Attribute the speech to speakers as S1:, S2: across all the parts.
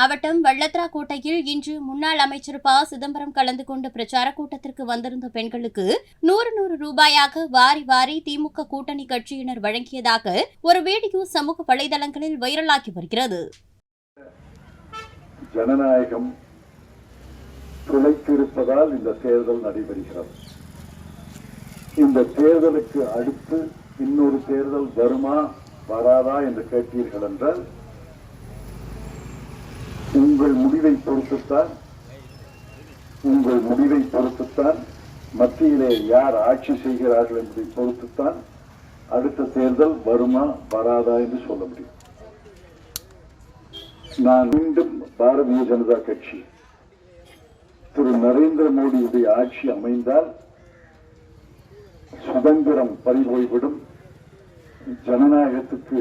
S1: மாவட்டம் வள்ளத்ராக்கோட்டையில் இன்று முன்னாள் அமைச்சர் ப. சிதம்பரம் கலந்து கொண்ட பிரச்சார கூட்டத்திற்கு வந்திருந்த பெண்களுக்கு நூறு நூறு ரூபாயாக வாரி வாரி திமுக கூட்டணி கட்சியினர் வழங்கியதாக ஒரு வீடியோ சமூக வலைதளங்களில் வைரலாகி வருகிறது.
S2: ஜனநாயகம் துளைத்திருப்பதால் இந்த தேர்தல் நடைபெறுகிறது. இந்த தேர்தலுக்கு அடுத்து இன்னொரு தேர்தல் வருமா வராதா என்று கேட்டீர்கள் என்றால் உங்கள் முடிவை பொறுத்துத்தான் உங்கள் முடிவை பொறுத்துத்தான் மத்தியிலே யார் ஆட்சி செய்கிறார்கள் என்பதை பொறுத்துத்தான் அடுத்த தேர்தல் வருமா வராதா என்று சொல்ல முடியும். நான் மீண்டும் பாரதிய ஜனதா கட்சி திரு நரேந்திர மோடியுடைய ஆட்சி அமைந்தால் சுதந்திரம் பறிபோய்விடும். ஜனநாயகத்துக்கு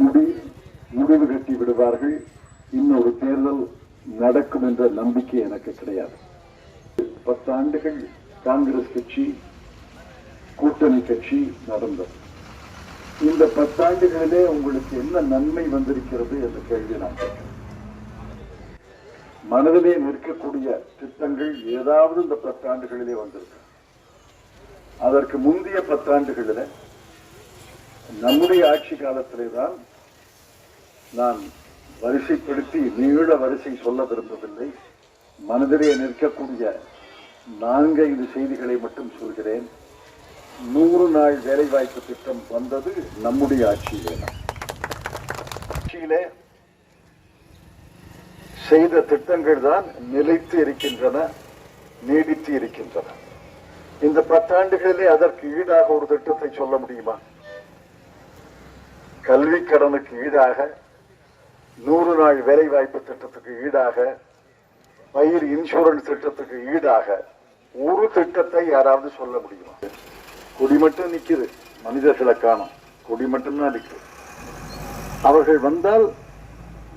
S2: முடி விடுவார்கள். இன்னொரு தேர்தல் நடக்கும் என்ற நம்பிக்கை எனக்கு கிடையாது. பத்தாண்டுகள் காங்கிரஸ் கட்சி கூட்டணி கட்சி நடந்தது. இந்த பத்தாண்டுகளிலே உங்களுக்கு என்ன நன்மை வந்திருக்கிறது என்ற கேள்வி நான் கேட்கிறேன். மனதிலே நிற்கக்கூடிய திட்டங்கள் ஏதாவது இந்த பத்தாண்டுகளிலே வந்திருக்கு. அதற்கு முந்தைய பத்தாண்டுகளில் நம்முடைய ஆட்சி காலத்திலே தான் நான் வரிசைப்படுத்தி நீள வரிசை சொல்ல விரும்பவில்லை. மனதிலே நிற்கக்கூடிய நான்கைந்து செய்திகளை மட்டும் சொல்கிறேன். நூறு நாள் வேலைவாய்ப்பு திட்டம் வந்தது நம்முடைய ஆட்சியிலே ஆட்சியிலே செய்த திட்டங்கள் தான் நிலைத்து இருக்கின்றன நீடித்து இருக்கின்றன. இந்த பத்தாண்டுகளிலே அதற்கு ஈடாக ஒரு திட்டத்தை சொல்ல முடியுமா? கல்வி கடனுக்கு ஈடாக நூறு நாள் வேலைவாய்ப்பு திட்டத்துக்கு ஈடாக பயிர் இன்சூரன்ஸ் திட்டத்துக்கு ஈடாக ஒரு திட்டத்தை யாராவது சொல்ல முடியுமா? கொடி மட்டும் நிக்குது. மனிதர்களை காணும் கொடி மட்டும்தான் நிற்குது அவர்கள் வந்தால்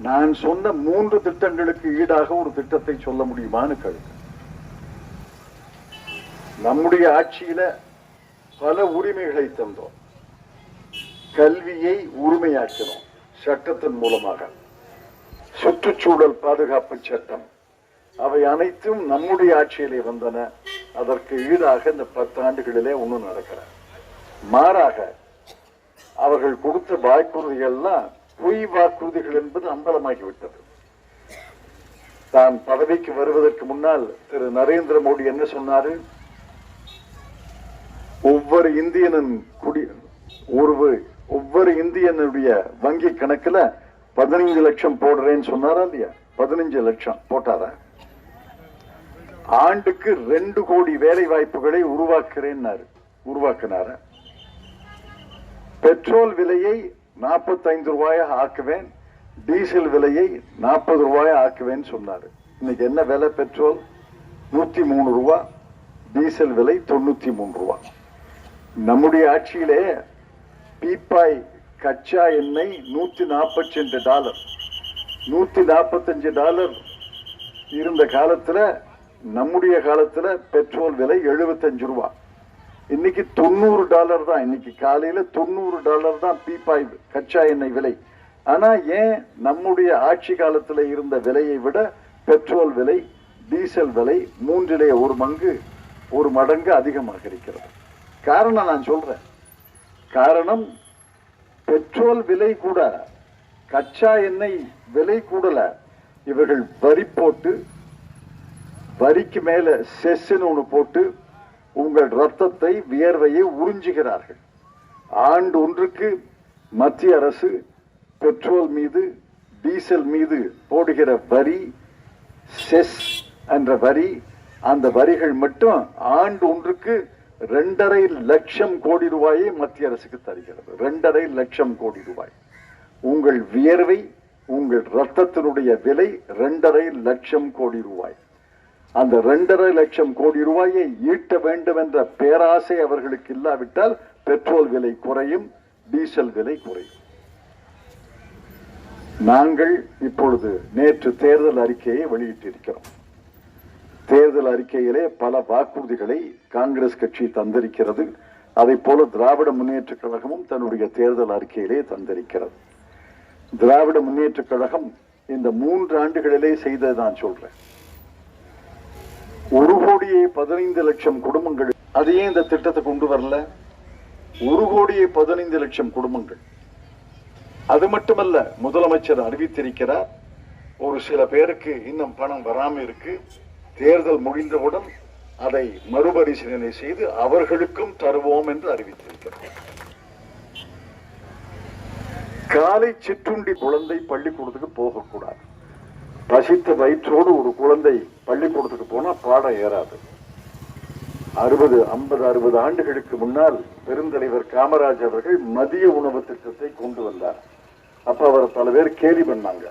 S2: நான் சொன்ன மூன்று திட்டங்களுக்கு ஈடாக ஒரு திட்டத்தை சொல்ல முடியுமான்னு கேள்வி நம்முடைய ஆட்சியில பல உரிமைகளை தந்தோம். கல்வியை உரிமையாக்கினோம். சட்டத்தின் மூலமாக. சுற்றுச்சூழல் பாதுகாப்பு சட்டம். அவை அனைத்தும் நம்முடைய ஆட்சியிலே வந்தன. அதற்கு ஈடாக இந்த பத்தாண்டுகளிலே ஒன்றும் நடக்கல மாறாக அவர்கள் கொடுத்த வாக்குறுதிகள்லாம் பொய் வாக்குறுதிகள் என்பது அம்பலமாகிவிட்டது. தான் பதவிக்கு வருவதற்கு முன்னால் திரு நரேந்திர மோடி என்ன சொன்னாரு? ஒவ்வொரு இந்தியனின் குடி ஒருவர் ஒவ்வொரு இந்தியனுடைய வங்கி கணக்குல பதினைஞ்சு லட்சம் போடுறேன்னு சொன்னாரா இல்லையா? பதினஞ்சு லட்சம் போட்டாரா? ஆண்டுக்கு ரெண்டு கோடி வேலை வாய்ப்புகளை உருவாக்குறேன்னாரு. உருவாக்குனார? பெட்ரோல் விலையை நாற்பத்தைந்து ரூபாயாக ஆக்குவேன் டீசல் விலையை நாற்பது ரூபாயாக ஆக்குவேன்னு சொன்னாரு. இன்னைக்கு என்ன விலை பெட்ரோல்? நூத்தி மூணு ரூபா டீசல் விலை தொண்ணூத்தி மூணு ரூபா. நம்முடைய ஆட்சியிலே பீப்பாய் கச்சா எண்ணெய் நூத்தி நாற்பத்தி ரெண்டு டாலர். நூத்தி நாற்பத்தஞ்சு டாலர். இருந்த காலத்துல நம்முடைய காலத்துல பெட்ரோல் விலை எழுபத்தஞ்சு ரூபா. இன்னைக்கு தொண்ணூறு டாலர் தான். இன்னைக்கு காலையில தொண்ணூறு டாலர் தான் பீப்பாய் கச்சா எண்ணெய் விலை. ஆனா ஏன் நம்முடைய ஆட்சி காலத்துல இருந்த விலையை விட பெட்ரோல் விலை டீசல் விலை மூன்றிலே ஒரு மங்கு ஒரு மடங்கு அதிகமாக இருக்கிறது. காரணம் நான் சொல்றேன். காரணம் பெட்ரோல் விலை கூட கச்சா எண்ணெய் விலை கூடல. இவர்கள் வரி போட்டு வரிக்கு மேல செஸ்ன்னு ஒன்று போட்டு உங்கள் ரத்தத்தை வியர்வையை உறிஞ்சுகிறார்கள். ஆண்டு ஒன்றுக்கு மத்திய அரசு பெட்ரோல் மீது டீசல் மீது போடுகிற வரி செஸ் என்ற வரி அந்த வரிகள் மட்டும் ஆண்டு ஒன்றுக்கு ரெண்டரை லட்சம் கோடி ரூபாயை மத்திய அரசுக்கு தருகிறது. ரெண்டரை லட்சம் கோடி ரூபாய். உங்கள் வியர்வை உங்கள் ரத்தத்தினுடைய விலை ரெண்டரை லட்சம் கோடி ரூபாய். அந்த ரெண்டரை லட்சம் கோடி ரூபாயை ஈட்ட வேண்டும் என்ற பேராசை அவர்களுக்கு இல்லாவிட்டால் பெட்ரோல் விலை குறையும் டீசல் விலை குறையும். நாங்கள் இப்பொழுது நேற்று தேர்தல் அறிக்கையை வெளியிட்டிருக்கிறோம். தேர்தல் அறிக்கையிலே பல வாக்குறுதிகளை காங்கிரஸ் கட்சி தந்திருக்கிறது. அதை போல திராவிட முன்னேற்ற கழகமும் தன்னுடைய தேர்தல் அறிக்கையிலே தந்திருக்கிறது. திராவிட முன்னேற்ற கழகம் இந்த மூன்று ஆண்டுகளிலே செய்தது நான் சொல்றேன். ஒரு கோடியே பதினைந்து லட்சம் குடும்பங்கள். அதையே இந்த திட்டத்தை கொண்டு வரல? ஒரு கோடியே பதினைந்து லட்சம் குடும்பங்கள். அது மட்டுமல்ல முதலமைச்சர் அறிவித்திருக்கிறார் ஒரு சில பேருக்கு இன்னும் பணம் வராம இருக்கு. தேர்தல் முடிந்தவுடன் அதை மறுபரிசீலனை செய்து அவர்களுக்கும் தருவோம் என்று அறிவித்திருக்கிறார். காலை சிற்றுண்டி குழந்தை பள்ளிக்கூடத்துக்கு போகக்கூடாது. பசித்த வயிற்றோடு ஒரு குழந்தை பள்ளிக்கூடத்துக்கு போனா பாடம் ஏறாது. அறுபது ஐம்பது அறுபது ஆண்டுகளுக்கு முன்னால் பெருந்தலைவர் காமராஜ் அவர்கள் மதிய உணவு திட்டத்தை கொண்டு வந்தார். அப்ப அவர் பல பேர் கேலி பண்ணாங்க.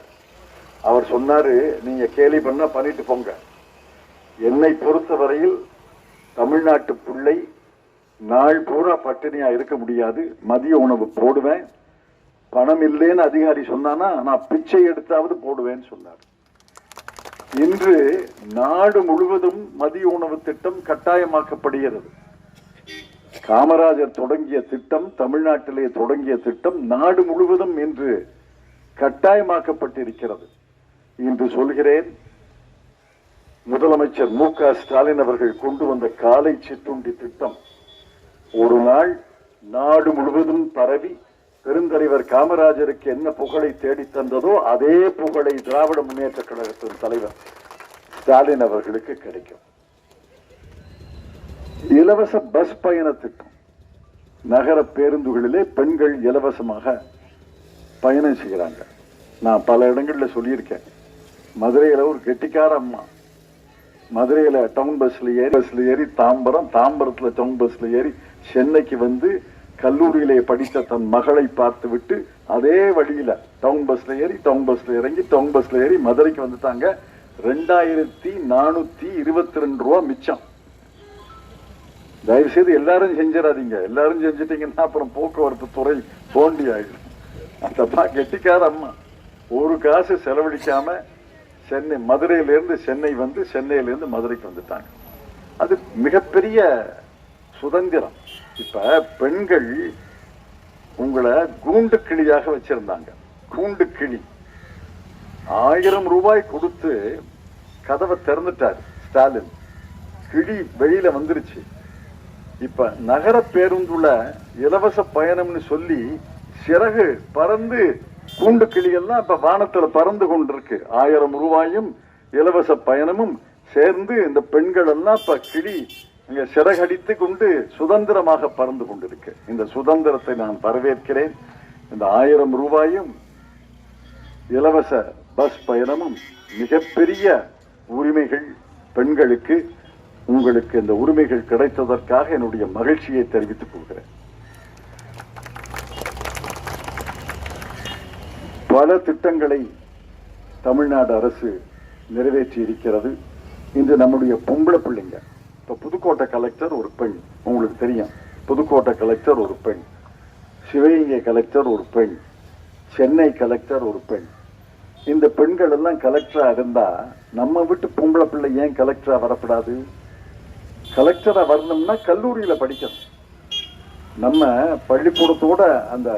S2: அவர் சொன்னாரு நீங்க கேலி பண்ணா பண்ணிட்டு போங்க. என்னை பொறுத்தவரையில் தமிழ்நாட்டு பிள்ளை நாள் பூரா பட்டினியா இருக்க முடியாது. மதிய உணவு போடுவேன். பணம் இல்லைன்னு அதிகாரி சொன்னானா நான் பிச்சை எடுத்தாவது போடுவேன்னு சொன்னார். இன்று நாடு முழுவதும் மதிய உணவு திட்டம் கட்டாயமாக்கப்படுகிறது. காமராஜர் தொடங்கிய திட்டம் தமிழ்நாட்டிலே தொடங்கிய திட்டம் நாடு முழுவதும் இன்று கட்டாயமாக்கப்பட்டிருக்கிறது. இன்று சொல்கிறேன் முதலமைச்சர் மு க ஸ்டாலின் அவர்கள் கொண்டு வந்த காலை சிற்றுண்டி திட்டம். ஒரு நாள் நாடு முழுவதும் பரவி பெருந்தலைவர் காமராஜருக்கு என்ன புகழை தேடித் தந்ததோ அதே புகழை திராவிட முன்னேற்ற கழகத்தின் தலைவர் ஸ்டாலின் அவர்களுக்கு கிடைக்கும். இலவச பஸ் பயண திட்டம். நகர பேருந்துகளிலே பெண்கள் இலவசமாக பயணம் செய்கிறாங்க. நான் பல இடங்களில் சொல்லியிருக்கேன். மதுரையில் ஒரு கெட்டிக்கார அம்மா. மதுரையில் டவுன் பஸ்ல ஏறி பஸ்ல ஏறி தாம்பரம் தாம்பரத்தில் டவுன் பஸ்ல ஏறி சென்னைக்கு வந்து கல்லூரியிலே படித்த தன் மகளை பார்த்து விட்டு அதே வழியில டவுன் பஸ்ல ஏறி டவுன் பஸ்ல இறங்கி டவுன் பஸ்ல ஏறி மதுரைக்கு வந்துட்டாங்க. ரெண்டாயிரத்தி நானூத்தி இருபத்தி ரெண்டு ரூபா மிச்சம். தயவு செய்து எல்லாரும் செஞ்சிடாதீங்க. எல்லாரும் செஞ்சிட்டீங்கன்னா அப்புறம் போக்குவரத்து துறை தோண்டி ஆயிடும் அந்தப்பா கெட்டிக்கார அம்மா. ஒரு காசு செலவழிக்காம சென்னை மதுரையிலேருந்து சென்னை வந்து சென்னையிலேருந்து மதுரைக்கு வந்துட்டாங்க. அது மிகப்பெரிய சுதந்திரம். இப்போ பெண்கள் உங்களை கூண்டு கிளியாக வச்சிருந்தாங்க. கூண்டு கிளி ஆயிரம் ரூபாய் கொடுத்து கதவை திறந்துட்டார் ஸ்டாலின். கிளி வெளியில வந்துருச்சு. இப்ப நகர பேருந்துல இலவச பயணம்னு சொல்லி சிறகு பறந்து கூண்டு கிளியெல்லாம் இப்ப வானத்துல பறந்து கொண்டிருக்கு. ஆயிரம் ரூபாயும் இலவச பயணமும் சேர்ந்து இந்த பெண்கள் எல்லாம் இப்ப கிளி இங்க சிறகடித்து கொண்டு சுதந்திரமாக பறந்து கொண்டிருக்கு. இந்த சுதந்திரத்தை நான் வரவேற்கிறேன். இந்த ஆயிரம் ரூபாயும் இலவச பஸ் பயணமும் மிகப்பெரிய உரிமைகள் பெண்களுக்கு உங்களுக்கு இந்த உரிமைகள் கிடைத்ததற்காக என்னுடைய மகிழ்ச்சியை தெரிவித்துக் கொள்கிறேன். பல திட்டங்களை தமிழ்நாடு அரசு நிறைவேற்றி இருக்கிறது இன்று நம்முடைய பொம்பளை பிள்ளைங்க இப்போ புதுக்கோட்டை கலெக்டர் ஒரு பெண் உங்களுக்கு தெரியும். புதுக்கோட்டை கலெக்டர் ஒரு பெண் சிவகங்கை கலெக்டர் ஒரு பெண் சென்னை கலெக்டர் ஒரு பெண். இந்த பெண்கள் எல்லாம் கலெக்டராக இருந்தால் நம்ம வீட்டு பொம்பளை பிள்ளை ஏன் கலெக்டராக வரக்கூடாது கலெக்டராக வரணும்னா கல்லூரியில் படிக்கணும். நம்ம பள்ளிக்கூடத்தோட அந்த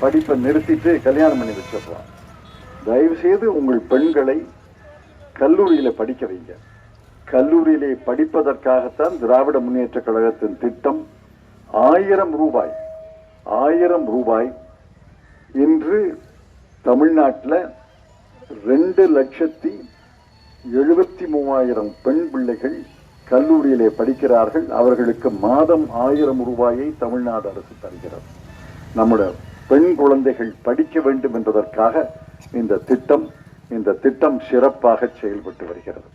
S2: படிப்பை நிறுத்திட்டு கல்யாணம் பண்ணி வச்சிடலாம் தயவு செய்து உங்கள் பெண்களை கல்லூரியில் படிக்க வைங்க. கல்லூரியிலே படிப்பதற்காகத்தான் திராவிட முன்னேற்ற கழகத்தின் திட்டம் ஆயிரம் ரூபாய் ஆயிரம் ரூபாய். இன்று தமிழ்நாட்டில் ரெண்டு லட்சத்தி எழுபத்தி மூவாயிரம் பெண் பிள்ளைகள் கல்லூரியிலே படிக்கிறார்கள். அவர்களுக்கு மாதம் ஆயிரம் ரூபாயை தமிழ்நாடு அரசு தருகிறது. நம்முடைய பெண் குழந்தைகள் படிக்க வேண்டும் என்பதற்காக இந்த திட்டம் இந்த திட்டம் சிறப்பாக செயல்பட்டு வருகிறது.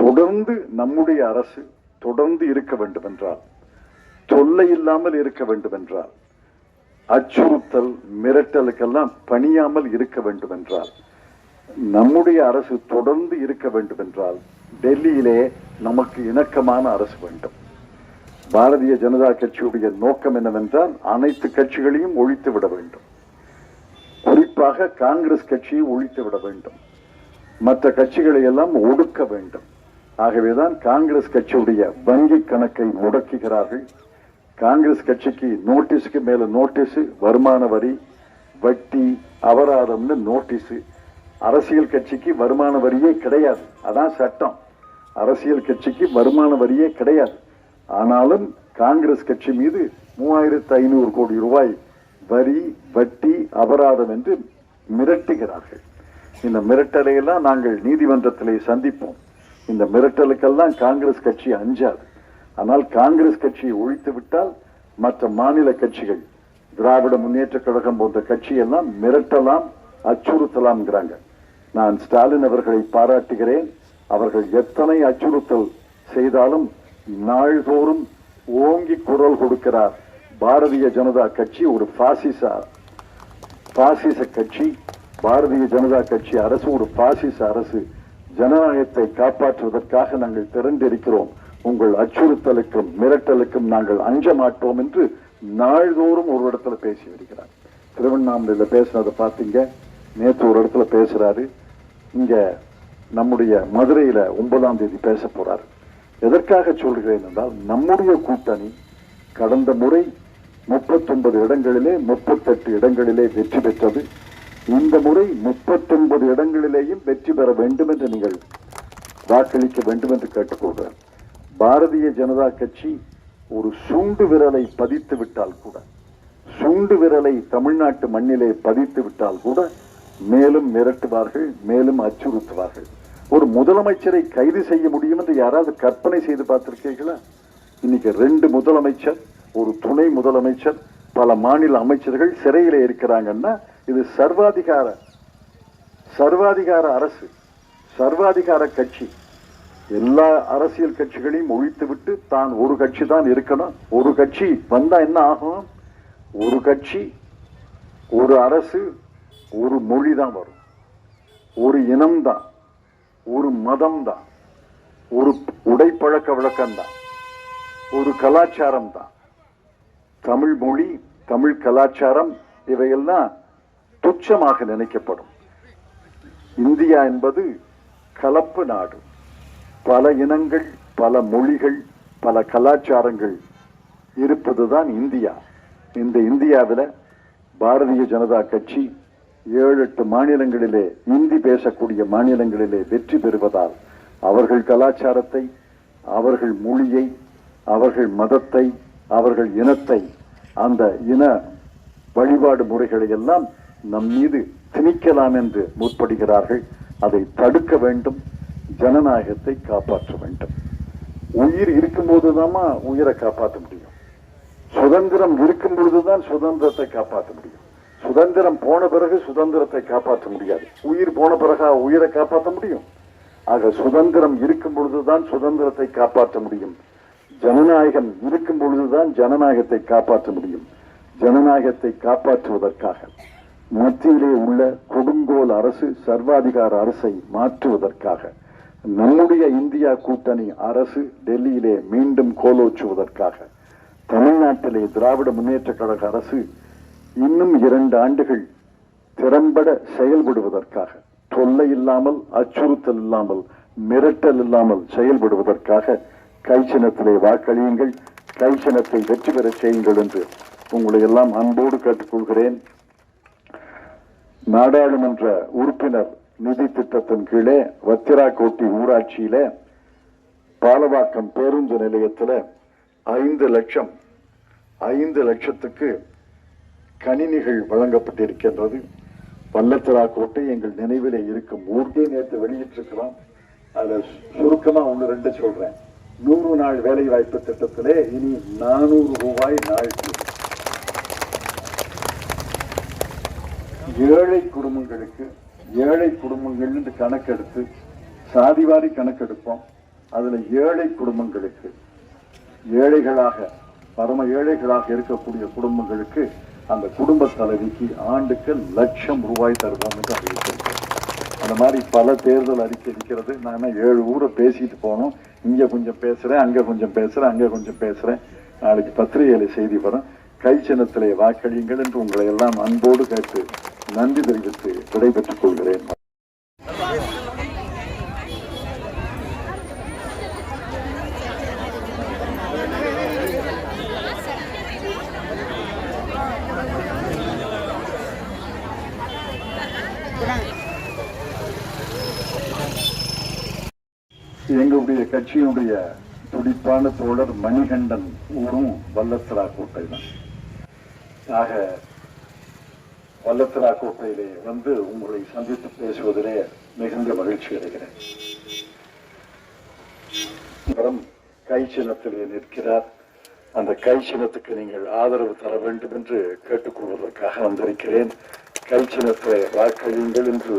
S2: தொடர்ந்து நம்முடைய அரசு தொடர்ந்து இருக்க வேண்டும் என்றால் தொல்லை இல்லாமல் இருக்க வேண்டும் என்றால் அச்சுறுத்தல் மிரட்டலுக்கெல்லாம் பணியாமல் இருக்க வேண்டும் என்றால் நம்முடைய அரசு தொடர்ந்து இருக்க வேண்டும் என்றால் டெல்லியிலே நமக்கு இணக்கமான அரசு வேண்டும். பாரதிய ஜனதா கட்சியுடைய நோக்கம் என்னவென்றால் அனைத்து கட்சிகளையும் ஒழித்து விட வேண்டும். குறிப்பாக காங்கிரஸ் கட்சியை ஒழித்து விட வேண்டும். மற்ற கட்சிகளை எல்லாம் ஒடுக்க வேண்டும். ஆகவேதான் காங்கிரஸ் கட்சியுடைய வங்கி கணக்கை முடக்குகிறார்கள். காங்கிரஸ் கட்சிக்கு நோட்டீஸுக்கு மேல நோட்டீஸ் வருமான வரி வட்டி அபராதம்னு நோட்டீஸ். அரசியல் கட்சிக்கு வருமான வரியே கிடையாது. அதான் சட்டம். அரசியல் கட்சிக்கு வருமான வரியே கிடையாது. ஆனாலும் காங்கிரஸ் கட்சி மீது மூவாயிரத்து ஐநூறு கோடி ரூபாய் வரி வட்டி அபராதம் என்று மிரட்டுகிறார்கள். இந்த மிரட்டலையெல்லாம் நாங்கள் நீதிமன்றத்திலே சந்திப்போம். இந்த மிரட்டலுக்கெல்லாம் காங்கிரஸ் கட்சி அஞ்சாது. ஆனால் காங்கிரஸ் கட்சியை ஒழித்து விட்டால் மற்ற மாநில கட்சிகள் திராவிட முன்னேற்ற கழகம் போன்ற கட்சியெல்லாம் மிரட்டலாம் அச்சுறுத்தலாம்ங்கிறாங்க. நான் ஸ்டாலின் அவர்களை பாராட்டுகிறேன். அவர்கள் எத்தனை அச்சுறுத்தல் செய்தாலும் நாள்தோறும் ஓங்கி குரல் கொடுக்கிறார் பாரதிய ஜனதா கட்சி ஒரு பாசிச பாசிச கட்சி பாரதிய ஜனதா கட்சி அரசு ஒரு பாசிச அரசு. ஜனநாயகத்தை காப்பாற்றுவதற்காக நாங்கள் திரண்டிருக்கிறோம். உங்கள் அச்சுறுத்தலுக்கும் மிரட்டலுக்கும் நாங்கள் அஞ்ச மாட்டோம் என்று நாள்தோறும் ஒரு இடத்துல பேசி வருகிறார். திருவண்ணாமலையில் பேசுனதை பார்த்தீங்க நேற்று ஒரு இடத்துல பேசுறாரு. இங்க நம்முடைய மதுரையில ஒன்பதாம் தேதி பேச போறாரு. எதற்காக சொல்கிறேன் என்றால் நம்முடைய கூட்டணி கடந்த முறை முப்பத்தொன்பது இடங்களிலே முப்பத்தெட்டு இடங்களிலே வெற்றி பெற்றது. இந்த முறை முப்பத்தொன்பது இடங்களிலேயும் வெற்றி பெற வேண்டும் என்று நீங்கள் வாக்களிக்க வேண்டும் என்று கேட்டுக்கொள்கிறேன். பாரதிய ஜனதா கட்சி ஒரு சுண்டு விரலை பதித்து விட்டால் கூட சுண்டு விரலை தமிழ்நாட்டு மண்ணிலே பதித்து விட்டால் கூட மேலும் மிரட்டுவார்கள் மேலும் அச்சுறுத்துவார்கள். ஒரு முதலமைச்சரை கைது செய்ய முடியும் என்று யாராவது கற்பனை செய்து பார்த்திருக்கீர்களா? இன்னைக்கு ரெண்டு முதலமைச்சர் ஒரு துணை முதலமைச்சர் பல மாநில அமைச்சர்கள் சிறையில் இருக்கிறாங்கன்னா இது சர்வாதிகார சர்வாதிகார அரசு சர்வாதிகார கட்சி. எல்லா அரசியல் கட்சிகளையும் ஒழித்துவிட்டு தான் ஒரு கட்சி தான் இருக்கணும். ஒரு கட்சி வந்தா என்ன ஆகும்? ஒரு கட்சி ஒரு அரசு ஒரு மொழி தான் வரும். ஒரு இனம்தான் ஒரு மதம் தான். ஒரு உடைப்பழக்க வழக்கம் தான். ஒரு கலாச்சாரம் தான். தமிழ் மொழி தமிழ் கலாச்சாரம் இவையெல்லாம் துச்சமாக நினைக்கப்படும். இந்தியா என்பது கலப்பு நாடு. பல இனங்கள் பல மொழிகள் பல கலாச்சாரங்கள் இருப்பதுதான் இந்தியா. இந்த இந்தியாவில் பாரதிய ஜனதா கட்சி ஏழு எட்டு மாநிலங்களிலே இந்தி பேசக்கூடிய மாநிலங்களிலே வெற்றி பெறுவதால் அவர்கள் கலாச்சாரத்தை அவர்கள் மொழியை அவர்கள் மதத்தை அவர்கள் இனத்தை அந்த இன வழிபாடு முறைகளை எல்லாம் நம் மீது திணிக்கலாம் என்று முற்படுகிறார்கள். அதை தடுக்க வேண்டும். ஜனநாயகத்தை காப்பாற்ற வேண்டும். உயிர் இருக்கும்போதுதாம்மா உயிரை காப்பாற்ற முடியும். சுதந்திரம் இருக்கும் பொழுதுதான் சுதந்திரத்தை காப்பாற்ற முடியும். சுதந்திரம் போன பிறகு சுதந்திரத்தை காப்பாற்ற முடியாது. உயிர் போன பிறகு உயிரை காப்பாற்ற முடியும்? ஆக சுதந்திரம் இருக்கும் பொழுதுதான் சுதந்திரத்தை காப்பாற்ற முடியும். ஜனநாயகம் இருக்கும் பொழுதுதான் ஜனநாயகத்தை காப்பாற்ற முடியும். ஜனநாயகத்தை காப்பாற்றுவதற்காக மத்தியிலே உள்ள கொடுங்கோல் அரசு சர்வாதிகார அரசை மாற்றுவதற்காக நம்முடைய இந்தியா கூட்டணி அரசு டெல்லியிலே மீண்டும் கோலோச்சுவதற்காக தமிழ்நாட்டிலே திராவிட முன்னேற்ற கழக அரசு இன்னும் இரண்டு ஆண்டுகள் திறம்பட செயல்படுவதற்காக தொல்லை இல்லாமல் அச்சுறுத்தல் இல்லாமல் மிரட்டல் இல்லாமல் செயல்படுவதற்காக கைச்சனத்திலே வாக்களியுங்கள். கைச்சனத்தை வெற்றி பெறச் செய்யுங்கள் என்று உங்களை எல்லாம் அன்போடு கேட்டுக்கொள்கிறேன். நாடாளுமன்ற உறுப்பினர் நிதி திட்டத்தின் கீழே வத்திராக்கோட்டி ஊராட்சியில பாலவாக்கம் பேருந்து நிலையத்துல ஐந்து லட்சம் ஐந்து லட்சத்துக்கு கணினிகள் வழங்கப்பட்டிருக்கின்றது. கோட்டை எங்கள் நினைவில் இருக்கும் ஊர்கே நேற்று வெளியிட்டிருக்கிறோம் அதில் சுருக்கமாக ஒன்று ரெண்டு சொல்கிறேன் நூறு நாள் வேலை வாய்ப்பு திட்டத்திலே இனி நானூறு ரூபாய் நாள். ஏழை குடும்பங்களுக்கு ஏழை குடும்பங்கள் என்று கணக்கெடுத்து சாதிவாரி கணக்கெடுப்போம். அதில் ஏழை குடும்பங்களுக்கு ஏழைகளாக பரம ஏழைகளாக இருக்கக்கூடிய குடும்பங்களுக்கு அந்த குடும்ப தலைவிக்கு ஆண்டுக்கு லட்சம் ரூபாய் தருவோம் என்று அறிவித்திருக்கிறோம் அந்த மாதிரி பல தேர்தல் அறிக்கை இருக்கிறது. நான் ஏழு ஊரை பேசிட்டு போனோம் இங்க கொஞ்சம் பேசுறேன் அங்க கொஞ்சம் பேசுறேன் அங்க கொஞ்சம் பேசுறேன். நாளைக்கு பத்திரிகையில செய்தி வரும். கை சின்னத்திலே வாக்களியுங்கள் என்று உங்களை எல்லாம் அன்போடு கேட்டு நன்றி தெரிவித்து விடைபெற்றுக் கொள்கிறேன். கட்சியினுடைய துடிப்பான தோழர் மணிகண்டன் ஊரும் வல்லத்தரா கோட்டை தான் ஆக வல்லத்தரா கோட்டையிலே வந்து உங்களை சந்தித்து பேசுவதிலே மிகுந்த மகிழ்ச்சி அடைகிறேன். இவரும் கை சின்னத்திலே நிற்கிறார். அந்த கை சின்னத்துக்கு நீங்கள் ஆதரவு தர வேண்டும் என்று கேட்டுக்கொள்வதற்காக வந்திருக்கிறேன். கை சின்னத்தை வாக்களியுங்கள் என்று